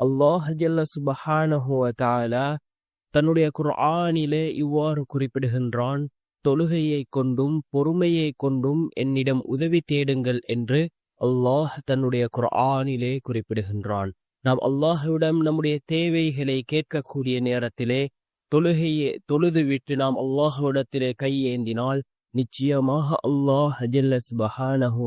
அல்லாஹ் ஜல்ல சுபஹானஹுவதாலா தன்னுடைய குர்ஆனிலே இவ்வாறு குறிப்பிடுகின்றான் தொழுகையை கொண்டும் பொறுமையை கொண்டும் என்னிடம் உதவி தேடுங்கள் என்று அல்லாஹ் தன்னுடைய குர்ஆனிலே குறிப்பிடுகின்றான். நாம் அல்லாஹ்விடம் நம்முடைய தேவைகளை கேட்கக்கூடிய நேரத்திலே தொழுகையை தொழுதுவிட்டு நாம் அல்லாஹுவிடத்திலே கையேந்தினால் நிச்சயமாக அல்லாஹ் ஜல்ல சுபஹானஹு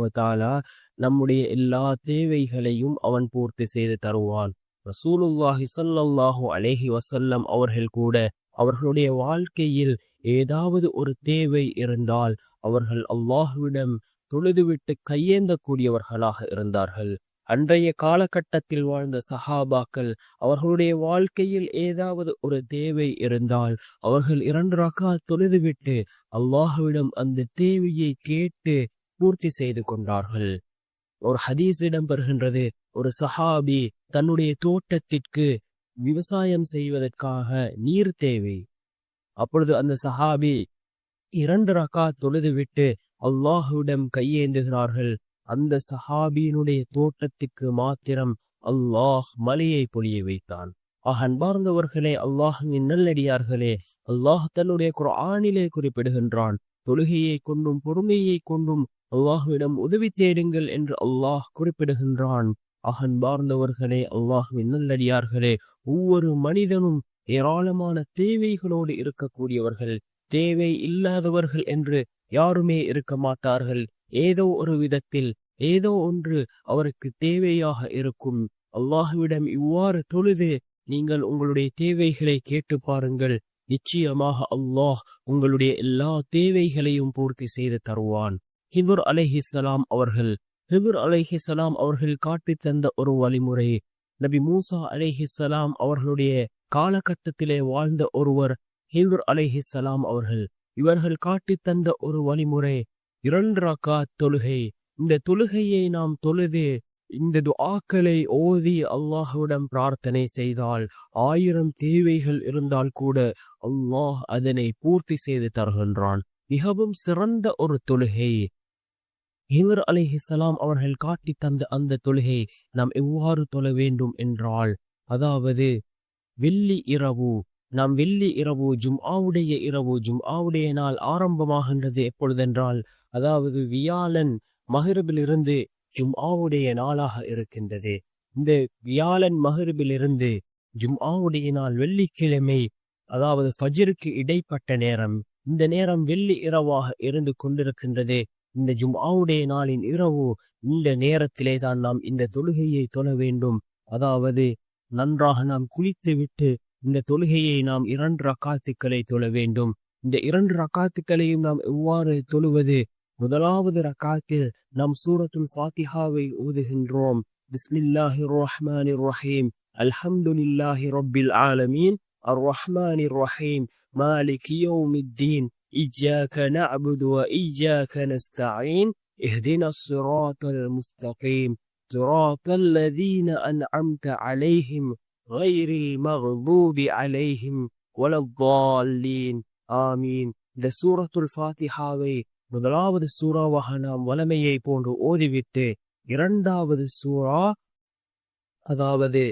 நம்முடைய எல்லா தேவைகளையும் அவன் பூர்த்தி செய்து தருவான். ரசூலுல்லாஹி சல்லாஹு அலேஹி வசல்லம் அவர்கள் கூட அவர்களுடைய வாழ்க்கையில் ஏதாவது ஒரு தேவை இருந்தால் அவர்கள் அல்லாஹ்விடம் தொழுதுவிட்டு கையேந்தக்கூடியவர்களாக இருந்தார்கள். அன்றைய காலகட்டத்தில் வாழ்ந்த சஹாபாக்கள் அவர்களுடைய வாழ்க்கையில் ஏதாவது ஒரு தேவை இருந்தால் அவர்கள் இரண்டு ரக்கா தொழுதுவிட்டு அல்லாஹ்விடம் அந்த தேவையை கேட்டு பூர்த்தி செய்து கொண்டார்கள். ஒரு ஹதீஸ் இடம்பெறுகின்றது. ஒரு சஹாபி தன்னுடைய தோட்டத்திற்கு விவசாயம் செய்வதற்காக நீர் தேவை. அப்பொழுது அந்த சஹாபி இரண்டு ரக்கா தொழுதுவிட்டு அல்லாஹுவிடம் கையேந்துகிறார்கள். அந்த சஹாபியினுடைய தோட்டத்திற்கு மாத்திரம் அல்லாஹ் மலையை பொழிய வைத்தான். ஆக அன்பார்ந்தவர்களே அல்லாஹின் நல்லடியார்களே அல்லாஹ் தன்னுடைய குரானிலே குறிப்பிடுகின்றான் தொழுகையை கொண்டும் பொறுமையை கொண்டும் அல்லாஹ்விடம் உதவி தேடுங்கள் என்று அல்லாஹ் குறிப்பிடுகின்றான். அகன்பார்ந்தவர்களே அல்லாஹ்வின் நல்லடியார்களே ஒவ்வொரு மனிதனும் ஏராளமான தேவைகளோடு இருக்கக்கூடியவர்கள். தேவை இல்லாதவர்கள் என்று யாருமே இருக்க மாட்டார்கள். ஏதோ ஒரு விதத்தில் ஏதோ ஒன்று அவருக்கு தேவையாக இருக்கும். அல்லாஹுவிடம் இவ்வாறு தொழுது நீங்கள் உங்களுடைய தேவைகளை கேட்டு பாருங்கள். நிச்சயமாக அல்லாஹ் உங்களுடைய எல்லா தேவைகளையும் பூர்த்தி செய்து தருவான். ஹிபுர் அலைஹிஸ்ஸலாம் அவர்கள் ஹிபுர் அலைஹிஸ்ஸலாம் அவர்கள் காட்டி தந்த ஒரு வழிமுறை நபி மூசா அலைஹிஸ்ஸலாம் அவர்களுடைய காலகட்டத்திலே வாழ்ந்த ஒருவர் ஹிபுர் அலைஹிஸ்ஸலாம் அவர்கள். இவர்கள் காட்டி தந்த ஒரு வழிமுறை இரண்டு ரக்கா தொழுகை. இந்த தொழுகையை நாம் தொழுது இந்த துஆக்களை ஓதி அல்லாஹ்விடம் பிரார்த்தனை செய்தால் ஆயிரம் தேவைகள் இருந்தால் கூட அல்லாஹ் அதனை பூர்த்தி செய்து தருகின்றான். மிகவும் சிறந்த ஒரு தொழுகை. ஹிவர் அலிஹிசலாம் அவர்கள் காட்டி தந்த அந்த தொழுகை நாம் எவ்வாறு தொழ வேண்டும் என்றால் அதாவது வெள்ளி இரவு நாம் வெள்ளி இரவு ஜும்ஆவுடைய இரவு ஜும்ஆவுடைய நாள் ஆரம்பமாகின்றது எப்பொழுதென்றால் அதாவது வியாழன் மகிரபிலிருந்து ஜும்ஆவுடைய நாளாக இருக்கின்றது. இந்த வியாழன் மகிரபிலிருந்து ஜும்ஆவுடைய நாள் வெள்ளிக்கிழமை அதாவது ஃபஜ்ருக்கு இடைப்பட்ட நேரம் இந்த நேரம் வெள்ளி இரவாக இருந்து கொண்டிருக்கின்றது. இந்த ஜும்ஆவுடைய நாளின் இரவு இந்த நேரத்திலே தான் நாம் இந்த தொழுகையை தொழ வேண்டும். அதாவது நன்றாக நாம் குளித்து விட்டு இந்த தொழுகையை நாம் இரண்டு ரக்காத்துக்களை தொழ வேண்டும். இந்த இரண்டு ரக்காத்துக்களையும் நாம் எவ்வாறு தொழுவது? முதலாவது ரக்காத்தில் நாம் சூரத்துல் ஃபாத்திஹாவை ஓதுகின்றோம். பிஸ்மில்லாஹி ரஹ்மானி ரஹீம் அல்ஹம்துலில்லாஹி ரப்பில் ஆலமீன். அர் ரஹ்மானி ரஹீம் மாலிக் யோமித்தீன். إياك نعبد وإياك نستعين اهدنا الصراط المستقيم صراط الذين أنعمت عليهم غير المغضوب عليهم ولا الضالين ஆமீன் இந்த சூரத்துல் ஃபாத்திஹாவை முதலாவது சூறாவாக நாம் வலமையை போன்று ஓதிவிட்டு இரண்டாவது சூரா அதாவது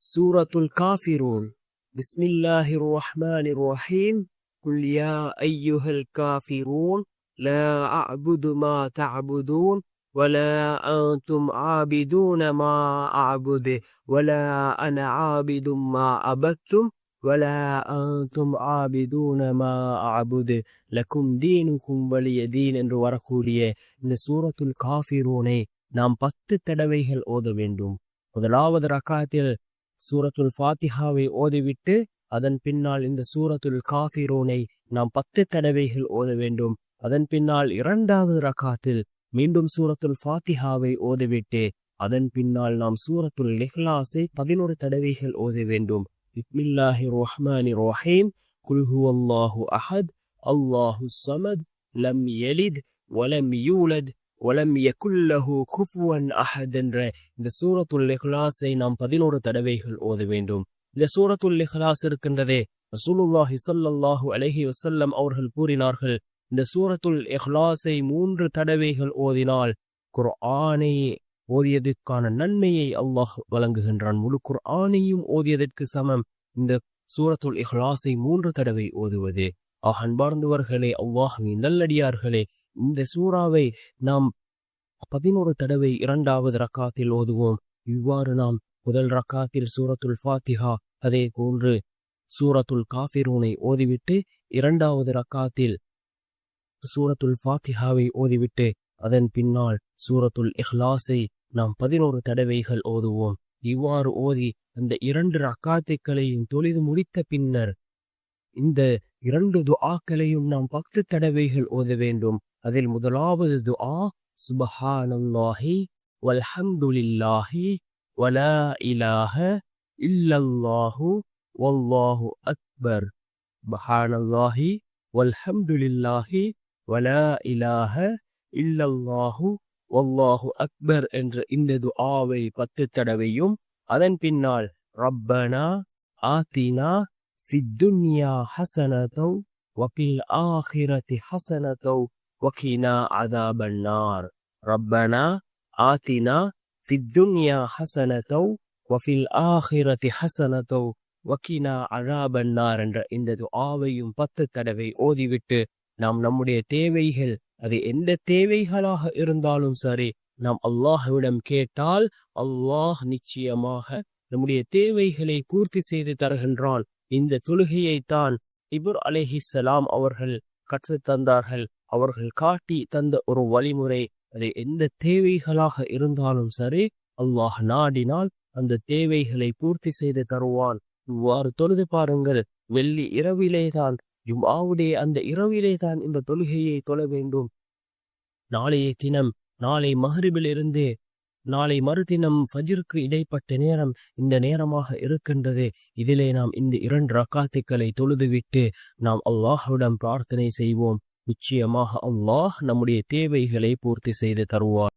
சூரத்துல் காஃபிரூன் பிஸ்மில்லாஹிர் ரஹ்மானிர் ரஹீம் قل يا أيها الكافرون لا أعبد ما تعبدون ولا أنتم عابدون ما أعبد ولا أنا عابد ما عبدتم ولا أنتم عابدون ما أعبد لكم دينكم ولي دين என்று வரக்கூடிய இந்த சூரத்துல் காஃபிரூனை நாம் பத்து தடவைகள் ஓத வேண்டும் முதலாவது ரக்காத்தில் சூரத்துல் ஃபாத்திஹாவை ஓதிவிட்டு அதன் பின்னால் இந்த சூரத்துல் காஃபிரோனை நாம் பத்து தடவைகள் ஓத வேண்டும். அதன் பின்னால் இரண்டாவது ரகாத்தில் மீண்டும் சூரத்துல் ஃபாத்திஹாவை ஓதவிட்டு அதன் பின்னால் நாம் சூரத்துல் இஹ்லாஸை பதினோரு தடவைகள் ஓத வேண்டும். பிஸ்மில்லாஹி ரஹ்மானி ரஹீம். குல்ஹு அல்லாஹு அஹத். அல்லாஹு சமத். லம் யலித். வலம் யூலத். வலம் யகுல்லஹு குஃபுவன் அஹத் என்ற இந்த சூரத்துல் இஹ்லாஸை நாம் பதினோரு தடவைகள் ஓத வேண்டும். இந்த சூரத்துல் இஹ்லாஸ் இருக்கின்றதே. ரசூலுல்லாஹி சல்லாஹு அலஹி வசல்லம் அவர்கள் கூறினார்கள் இந்த சூரத்துல் இஹ்லாஸை மூன்று தடவைகள் ஓதினால் குர்ஆனை ஓதியதற்கான நன்மையை அல்லாஹ் வழங்குகின்றான். முழு குர்ஆனையும் ஓதியதற்கு சமம். இந்த சூரத்துல் இஹ்லாஸை மூன்று தடவை ஓதுவது. ஆஹ் அன்பார்ந்தவர்களே அல்லாஹுவின் நல்லடியார்களே இந்த சூறாவை நாம் பதினோரு தடவை இரண்டாவது ரக்காத்தில் ஓதுவோம். இவ்வாறு நாம் முதல் ரக்காத்தில் சூரத்துல் ஃபாத்திஹா அதே போன்று சூரத்துல் காஃபிரூனை ஓதிவிட்டு இரண்டாவது ரக்காத்தில் சூரத்துல் ஃபாத்திஹாவை ஓதிவிட்டு அதன் பின்னால் சூரத்துல் இஹ்லாஸை நாம் பதினோரு தடவைகள் ஓதுவோம். இவ்வாறு ஓதி அந்த இரண்டு ரக்காத்துக்களையும் தொழுது முடித்த பின்னர் இந்த இரண்டு துஆக்களையும் நாம் பத்து தடவைகள் ஓத வேண்டும். அதில் முதலாவது துஆ சுபஹானல்லாஹி வல்ஹம்துலில்லாஹி வலா இலாஹ இல்லல்லாஹு வல்லாஹு அக்பர் சுபஹானல்லாஹி வல்ஹம்துலில்லாஹி வலா இலாஹ இல்லல்லாஹு வல்லாஹு அக்பர் என்ற இந்த துஆவை பத்து தடவையும் அதன் பின்னால் ரப்பனா ஆத்தினா ஃபித் துன்யா ஹசனதௌ வஃபில் ஆஹிரதி ஹசனதௌ வகினா அதாபன் நார் ரப்பனா ஆத்தினா ஃபித் ஹசனதௌ வஃபில் ஆஹிரதி ஹசனதௌ வக்கீனா அழாபன்னார் என்ற இந்த துஆவையும் பத்து தடவை ஓதிவிட்டு நாம் நம்முடைய தேவைகள் அது எந்த தேவைகளாக இருந்தாலும் சரி நாம் அல்லாஹ்விடம் கேட்டால் அல்லாஹ் நிச்சயமாக நம்முடைய தேவைகளை பூர்த்தி செய்து தருகின்றான். இந்த தொழுகையைத்தான் இபுர் சலாம் அவர்கள் கற்றுத் தந்தார்கள் அவர்கள் காட்டி தந்த ஒரு வழிமுறை அது எந்த தேவைகளாக இருந்தாலும் சரி அல்லாஹ் நாடினால் அந்த தேவைகளை பூர்த்தி செய்து தருவான். இவ்வாறு தொழுது பாருங்கள் வெள்ளி இரவிலேதான் ஜும்ஆவுடைய அந்த இரவிலே தான் இந்த தொழுகையை தொழ வேண்டும். நாளைய தினம் நாளை மஹரிபிலிருந்து நாளை மறுதினம் ஃபஜிற்கு இடைப்பட்ட நேரம் இந்த நேரமாக இருக்கின்றது. இதிலே நாம் இந்த இரண்டு ரக்காத்துக்களை தொழுதுவிட்டு நாம் அல்லாஹுடன் பிரார்த்தனை செய்வோம். நிச்சயமாக அல்லாஹ் நம்முடைய தேவைகளை பூர்த்தி செய்து தருவார்